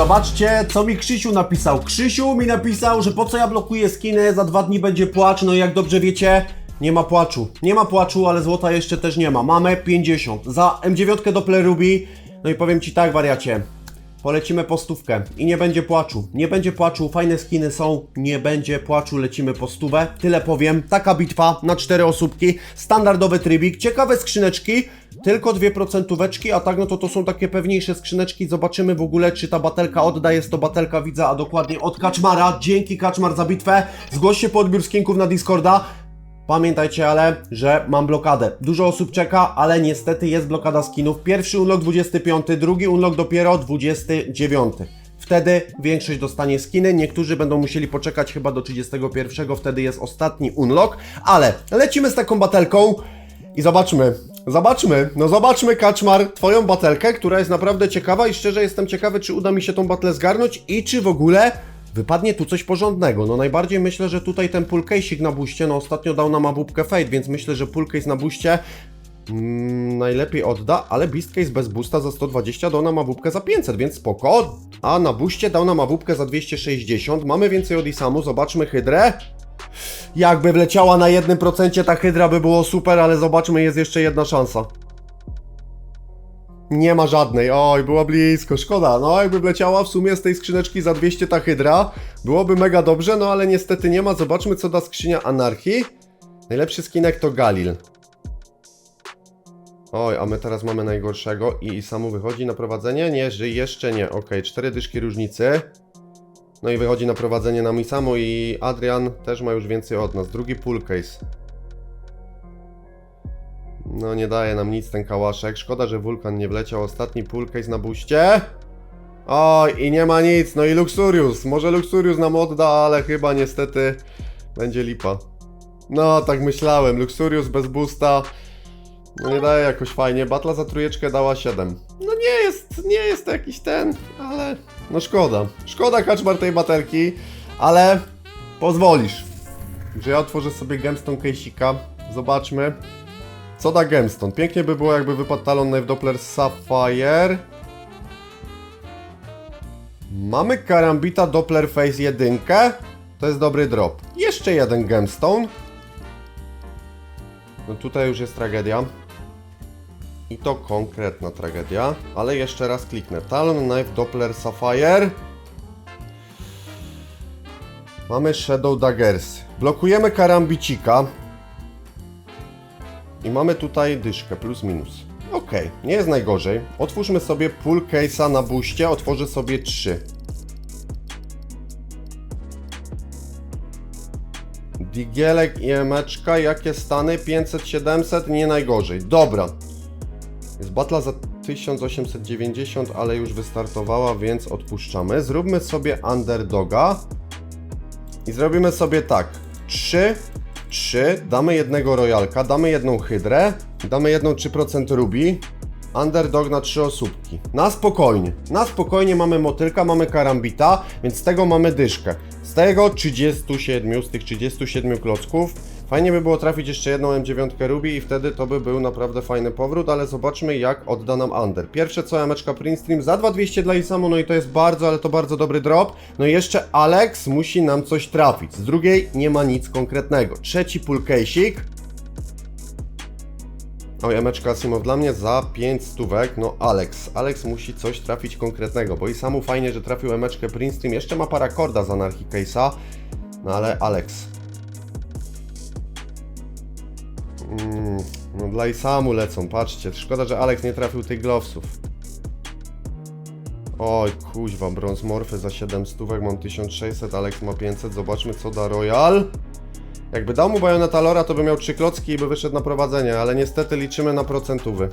Zobaczcie, co mi Krzysiu napisał. Krzysiu mi napisał, że po co ja blokuję skiny, za dwa dni będzie płacz, no i jak dobrze wiecie, nie ma płaczu. Nie ma płaczu, ale złota jeszcze też nie ma. Mamy 50. Za M9 Doppler Ruby, no i powiem Ci tak, wariacie. Polecimy po stówkę i nie będzie płaczu. Nie będzie płaczu, fajne skiny są, nie będzie płaczu, lecimy po stówę. Tyle powiem, taka bitwa na cztery osóbki, standardowy trybik, ciekawe skrzyneczki, tylko dwie procentóweczki, a tak no to to są takie pewniejsze skrzyneczki. Zobaczymy w ogóle, czy ta batelka odda. Jest to batelka widza, a dokładnie od Kaczmara. Dzięki Kaczmar za bitwę. Zgłoś się po odbiór skinków na Discorda. Pamiętajcie ale, że mam blokadę. Dużo osób czeka, ale niestety jest blokada skinów. Pierwszy unlock 25, drugi unlock dopiero 29. Wtedy większość dostanie skiny, niektórzy będą musieli poczekać chyba do 31, wtedy jest ostatni unlock, ale lecimy z taką batelką i zobaczmy, zobaczmy, no zobaczmy Kaczmar, twoją batelkę, która jest naprawdę ciekawa i szczerze jestem ciekawy, czy uda mi się tą batlę zgarnąć i czy w ogóle wypadnie tu coś porządnego. No najbardziej myślę, że tutaj ten pulcase'ik na buście, no ostatnio dał nam awupkę Fate, więc myślę, że pulcase na buście mm, najlepiej odda, ale Beastcase bez boosta za 120 dał nam awupkę za 500, więc spoko. A na buście dał nam awupkę za 260. Mamy więcej od Isamu, zobaczmy Hydrę. Jakby wleciała na 1% ta Hydra by było super, ale zobaczmy, jest jeszcze jedna szansa. Nie ma żadnej. Oj, była blisko, szkoda. No, jakby wleciała w sumie z tej skrzyneczki za 200 ta hydra, byłoby mega dobrze, no ale niestety nie ma. Zobaczmy, co da skrzynia anarchii. Najlepszy skinek to Galil. Oj, a my teraz mamy najgorszego i Isamu wychodzi na prowadzenie? Nie, że jeszcze nie. Okej, cztery dyszki różnicy. No i wychodzi na prowadzenie nam Isamu i Adrian też ma już więcej od nas. Drugi pull case. No nie daje nam nic ten kałaszek. Szkoda, że wulkan nie wleciał. Ostatni pull case na buście. Oj, i nie ma nic. No i Luxurius. Może Luxurius nam odda, ale chyba niestety będzie lipa. No, tak myślałem. Luxurius bez boosta. No nie daje jakoś fajnie. Batla za trójeczkę dała 7. No nie jest, nie jest to jakiś ten, ale... No szkoda. Szkoda kaczmar tej baterki, ale pozwolisz. Że ja otworzę sobie gemstone case'ika. Zobaczmy. Co da gemstone? Pięknie by było jakby wypadł Talon Knife Doppler Sapphire. Mamy Karambita Doppler Face 1. To jest dobry drop. Jeszcze jeden gemstone. No tutaj już jest tragedia. I to konkretna tragedia. Ale jeszcze raz kliknę. Talon Knife Doppler Sapphire. Mamy Shadow Daggers. Blokujemy karambicika. I mamy tutaj dyszkę, plus minus. Okej, nie jest najgorzej. Otwórzmy sobie pull case'a na buście, otworzę sobie 3. Digielek i emeczka, jakie stany? 500, 700, nie najgorzej. Dobra. Jest batla za 1890, ale już wystartowała, więc odpuszczamy. Zróbmy sobie underdoga. I zrobimy sobie tak. 3, 3, damy jednego royalka, damy jedną hydrę, damy jedną 3% ruby. Underdog na 3 osóbki. Na spokojnie. Na spokojnie mamy motylka, mamy karambita, więc z tego mamy dyszkę. Z tego 37, z tych 37 klocków. Fajnie by było trafić jeszcze jedną M9 Ruby i wtedy to by był naprawdę fajny powrót, ale zobaczmy jak odda nam Under. Pierwsze co emeczka Print Stream za 2200 dla Isamu, no i to jest bardzo, ale to bardzo dobry drop. No i jeszcze Alex musi nam coś trafić. Z drugiej nie ma nic konkretnego. Trzeci pull case'ik. Oj, emeczka Asimow dla mnie za 5 stówek, no Alex. Alex musi coś trafić konkretnego, bo i samu fajnie, że trafił emeczkę Prince jeszcze ma parakorda z Anarchy Case'a, no ale Alex. No dla Isamu lecą, patrzcie, szkoda, że Alex nie trafił tych glowsów. Oj, kuźwa, brąz morfy za 7 stówek, mam 1600, Alex ma 500, zobaczmy co da Royal. Jakby dał mu bajoneta Lora, to by miał 3 klocki i by wyszedł na prowadzenie, ale niestety liczymy na procentówy.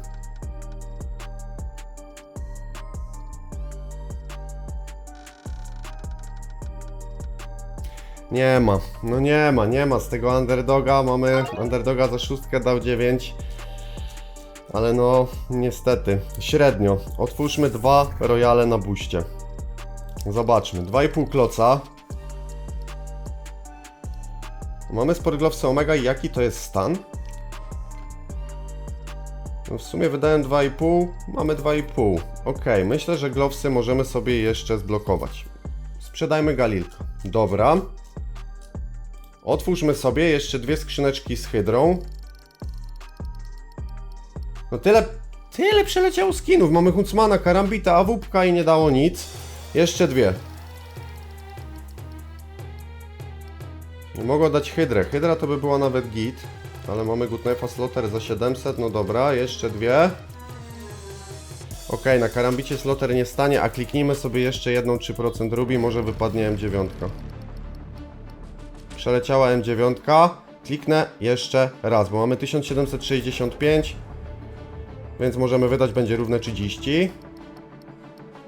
Nie ma, no nie ma, nie ma z tego underdoga, mamy underdoga za szóstkę dał 9. Ale no, niestety, średnio. Otwórzmy dwa royale na buście. Zobaczmy, 2,5 kloca. Mamy Sport Gloves Omega i jaki to jest stan? No w sumie wydałem 2,5, mamy 2,5. Ok, myślę, że glowsy możemy sobie jeszcze zblokować. Sprzedajmy Galilka. Dobra. Otwórzmy sobie jeszcze dwie skrzyneczki z hydrą. No tyle, tyle przeleciało skinów. Mamy Huncmana, Karambita, Awupka i nie dało nic. Jeszcze dwie. Mogło dać Hydrę. Hydra to by była nawet git. Ale mamy Good Knife'a Slotter za 700, no dobra, jeszcze dwie. Ok, na Karambicie Slotter nie stanie, a kliknijmy sobie jeszcze jedną 3% Ruby, może wypadnie M9. Przeleciała M9, kliknę jeszcze raz, bo mamy 1765, więc możemy wydać, będzie równe 30.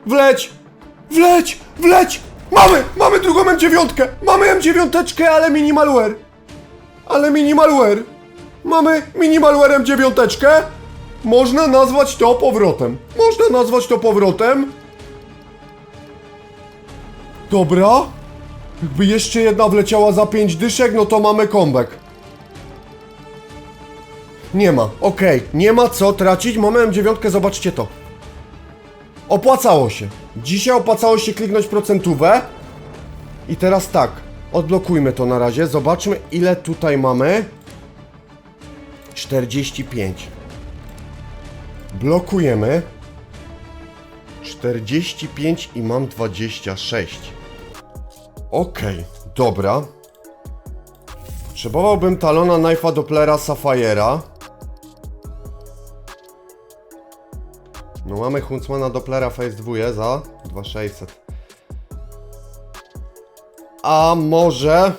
Wleć! Wleć! Wleć! Mamy! Mamy drugą M9! Mamy M9, ale minimalware! Ale minimalware! Mamy minimalwarem dziewiąteczkę. Można nazwać to powrotem. Można nazwać to powrotem. Dobra. Jakby jeszcze jedna wleciała za 5 dyszek, no to mamy comeback. Nie ma, okej, nie ma co tracić. Mamy M9, zobaczcie to. Opłacało się. Dzisiaj opłacało się kliknąć procentówę. I teraz tak, odblokujmy to na razie. Zobaczmy ile tutaj mamy. 45. Blokujemy. 45 i mam 26. Okej, dobra. Potrzebowałbym talona Knife'a Dopplera Safire'a. No mamy Huntsmana Dopplera Face 2 za 2600. A może...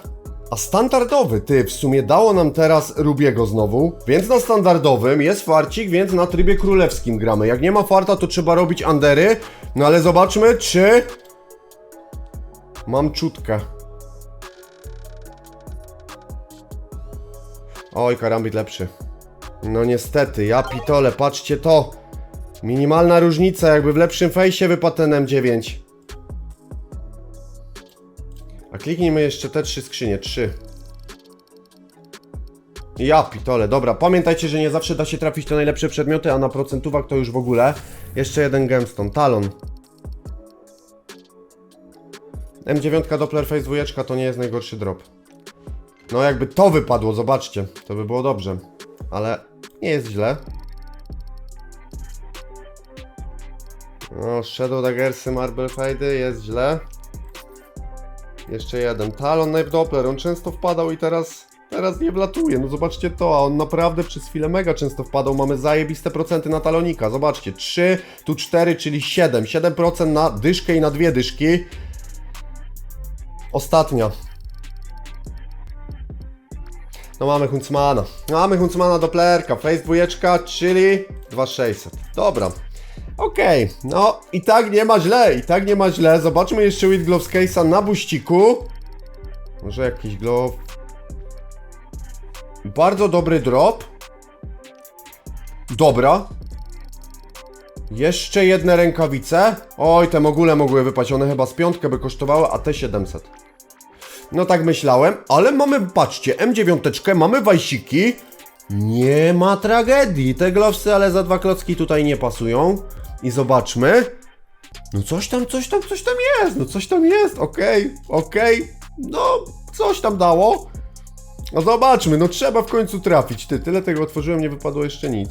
A standardowy, ty, w sumie dało nam teraz Rubiego znowu, więc na standardowym jest farcik, więc na trybie królewskim gramy. Jak nie ma farta, to trzeba robić andery, no ale zobaczmy, czy... Mam czutkę. Oj, karambit lepszy. No niestety, ja pitole, patrzcie to. Minimalna różnica, jakby w lepszym fejsie wypadł ten M9. A kliknijmy jeszcze te trzy skrzynie. Trzy. Ja pitole, dobra. Pamiętajcie, że nie zawsze da się trafić te najlepsze przedmioty, a na procentówach to już w ogóle. Jeszcze jeden gemstone. Talon. M9 Doppler Face 2 to nie jest najgorszy drop. No jakby to wypadło, zobaczcie. To by było dobrze. Ale nie jest źle. No, Shadow Daggersy, Marble Fade jest źle. Jeszcze jeden. Talon Knife Doppler, on często wpadał i teraz, teraz nie wlatuje. No zobaczcie to, a on naprawdę przez chwilę mega często wpadał. Mamy zajebiste procenty na talonika. Zobaczcie, 3, tu 4, czyli 7. 7% na dyszkę i na dwie dyszki. Ostatnia. No mamy Huntsmana. Mamy Huntsmana Dopplerka. Face dwójeczka, czyli 2600. Dobra. Okej, no i tak nie ma źle, i tak nie ma źle. Zobaczmy jeszcze with gloves case'a na buściku. Może jakiś glove. Bardzo dobry drop. Dobra. Jeszcze jedne rękawice. Oj, te mogule mogły wypaść, one chyba z piątkę by kosztowały, a te 700. No tak myślałem, ale mamy, patrzcie, M9, mamy wajsiki. Nie ma tragedii. Te glowsy, ale za dwa klocki tutaj nie pasują. I zobaczmy. No coś tam, coś tam, coś tam jest. No coś tam jest. Okej, okej. No, coś tam dało. No zobaczmy, no trzeba w końcu trafić. Ty, tyle tego otworzyłem, nie wypadło jeszcze nic.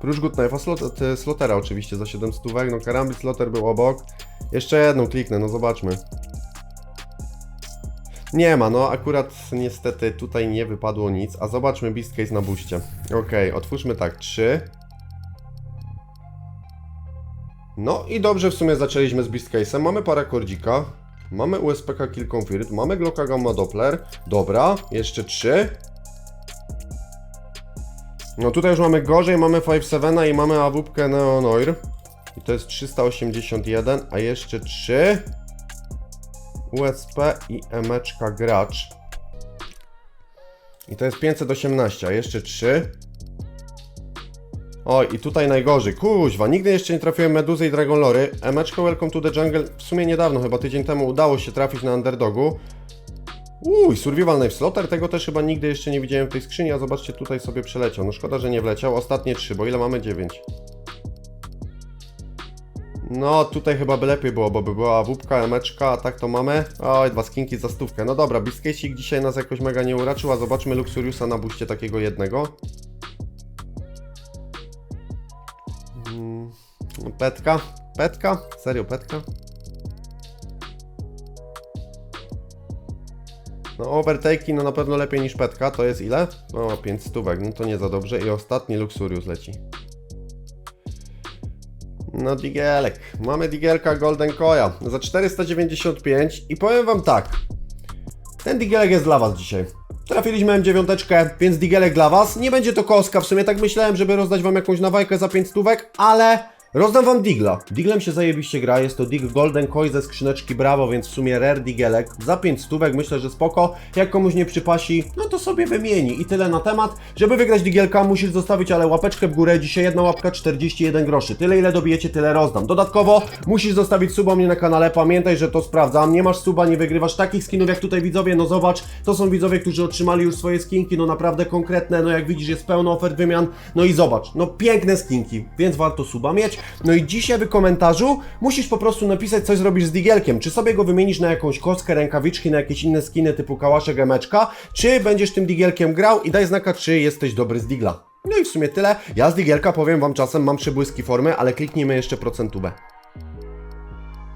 Prócz Good Knife'a, slot, te slotera oczywiście za 7 stówek, no karambit sloter był obok. Jeszcze jedną kliknę, no zobaczmy. Nie ma, no akurat niestety tutaj nie wypadło nic, a zobaczmy Beast Case na buście. Okej, otwórzmy tak, 3. No i dobrze w sumie zaczęliśmy z Beast Case'em, mamy parakordzika, mamy USPK Kill Confirmed, mamy Glocka Gamma Doppler, dobra, jeszcze 3. No tutaj już mamy gorzej, mamy 5-7 i mamy awupkę Neonoir. I to jest 381, a jeszcze 3. USP i emeczka gracz. I to jest 518, a jeszcze 3. Oj, i tutaj najgorzej. Kuźwa, nigdy jeszcze nie trafiłem Meduzy i Dragon Lory. Emeczko Welcome to the Jungle w sumie niedawno, chyba tydzień temu udało się trafić na underdogu. Uj, Survival Knife Slaughter, tego też chyba nigdy jeszcze nie widziałem w tej skrzyni, a zobaczcie, tutaj sobie przeleciał. No szkoda, że nie wleciał. Ostatnie trzy, bo ile mamy? Dziewięć. No, tutaj chyba by lepiej było, bo by była wupka, emeczka, a tak to mamy. Oj, dwa skinki za stówkę. No dobra, Biscuitcik dzisiaj nas jakoś mega nie uraczył, a zobaczmy Luxuriusa na buście takiego jednego. Mm, Petka? Petka? Serio, petka? No overtake'i no na pewno lepiej niż petka, to jest ile? O, 5 stówek, no to nie za dobrze i ostatni Luxurius leci. No digielek, mamy digielka Golden Koya za 495 i powiem wam tak, ten digielek jest dla was dzisiaj. Trafiliśmy M9, więc digielek dla was. Nie będzie to koska, w sumie tak myślałem, żeby rozdać wam jakąś nawajkę za 5 stówek, ale rozdam wam digla. Diglem się zajebiście gra, jest to dig Golden Koi ze skrzyneczki Bravo, więc w sumie rare digielek. Za 5 stówek myślę, że spoko. Jak komuś nie przypasi, no to sobie wymieni. I tyle na temat. Żeby wygrać digielka musisz zostawić ale łapeczkę w górę. Dzisiaj jedna łapka 41 groszy. Tyle ile dobijecie, tyle rozdam. Dodatkowo musisz zostawić suba mnie na kanale. Pamiętaj, że to sprawdzam. Nie masz suba, nie wygrywasz takich skinów jak tutaj widzowie. No zobacz, to są widzowie, którzy otrzymali już swoje skinki. No naprawdę konkretne. No jak widzisz jest pełno ofert wymian. No i zobacz, no piękne skinki, więc warto suba mieć. No i dzisiaj w komentarzu musisz po prostu napisać coś zrobisz z digielkiem. Czy sobie go wymienisz na jakąś kostkę, rękawiczki, na jakieś inne skiny typu kałaszek, emeczka, czy będziesz tym digielkiem grał i daj znaka, czy jesteś dobry z digla. No i w sumie tyle. Ja z digielka powiem wam czasem mam przebłyski formy, ale kliknijmy jeszcze procentubę.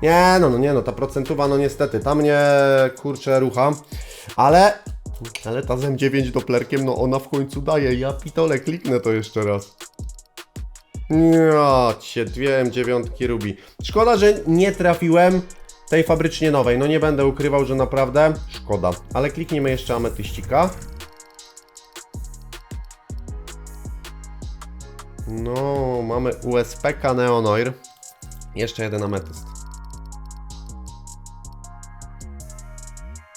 Nie, no, no nie, no ta procentuwa, no niestety, tam mnie kurczę rucha, ale, ale ta z M9 Dopplerkiem, no ona w końcu daje, ja pitole, kliknę to jeszcze raz. Ja cię, dwie M9 Ruby. Szkoda, że nie trafiłem tej fabrycznie nowej, no nie będę ukrywał, że naprawdę szkoda, ale kliknijmy jeszcze ametyścika. No, mamy USPK Neonoir. Jeszcze jeden ametyst.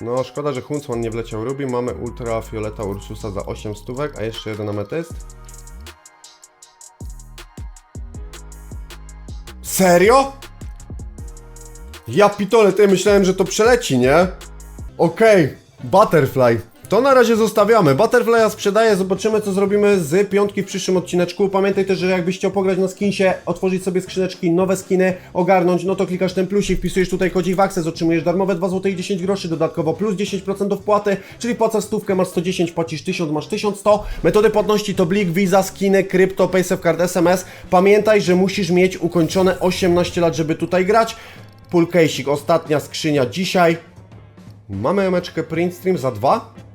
No, szkoda, że Huntsman nie wleciał Ruby. Mamy Ultrafioleta Ursusa za 8 stówek, a jeszcze jeden ametyst. Serio? Ja pitole, ty myślałem, że to przeleci, nie? Okej, Butterfly. To na razie zostawiamy. Butterfly'a sprzedaję, zobaczymy co zrobimy z piątki w przyszłym odcineczku. Pamiętaj też, że jakbyś chciał pograć na skinsie, otworzyć sobie skrzyneczki, nowe skiny, ogarnąć, no to klikasz ten plusik, wpisujesz tutaj kodzik w Access, otrzymujesz darmowe 2 zł i 10 groszy, dodatkowo plus 10% do wpłaty, czyli płacasz stówkę, masz 110, płacisz 1000, masz 1100. Metody płatności to Blik, Visa, skiny, krypto, PaySafeCard, SMS. Pamiętaj, że musisz mieć ukończone 18 lat, żeby tutaj grać. Full case'ik, ostatnia skrzynia dzisiaj. Mamy emeczkę Print Stream za dwa.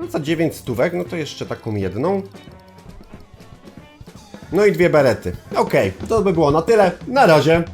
No za 9 stówek, no to jeszcze taką jedną. No i dwie berety. Okej, to by było na tyle. Na razie.